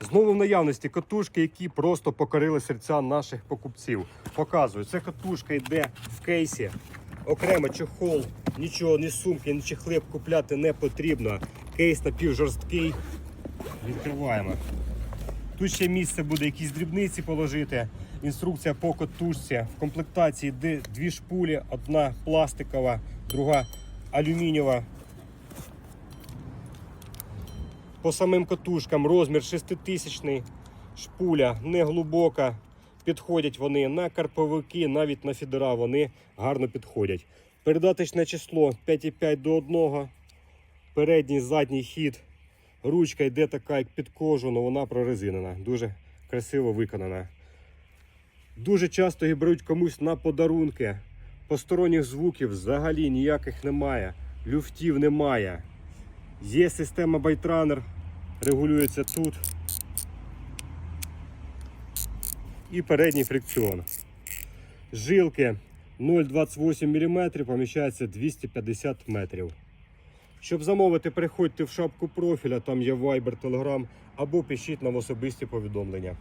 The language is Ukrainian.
Знову в наявності катушки, які просто покорили серця наших покупців. Показую, це катушка йде в кейсі. Окремо чохол, нічого, ні сумки, ні чехлип купляти не потрібно. Кейс напівжорсткий. Відкриваємо. Тут ще місце буде якісь дрібниці положити. Інструкція по катушці. В комплектації йде дві шпулі, одна пластикова, друга алюмінієва. По самим катушкам розмір 6000 шпуля не глибока. Підходять вони на карповики, навіть на фідера вони гарно підходять. Передаточне число 5,5 до 1. Передній задній хід. Ручка йде така, як під кожу, але вона прорезинена. Дуже красиво виконана. Дуже часто її беруть комусь на подарунки. Посторонніх звуків взагалі ніяких немає. Люфтів немає. Є система байтранер, регулюється тут. І передній фрикціон. Жилки 0,28 мм поміщається 250 метрів. Щоб замовити, переходьте в шапку профіля, там є Viber, Telegram або пишіть нам особисті повідомлення.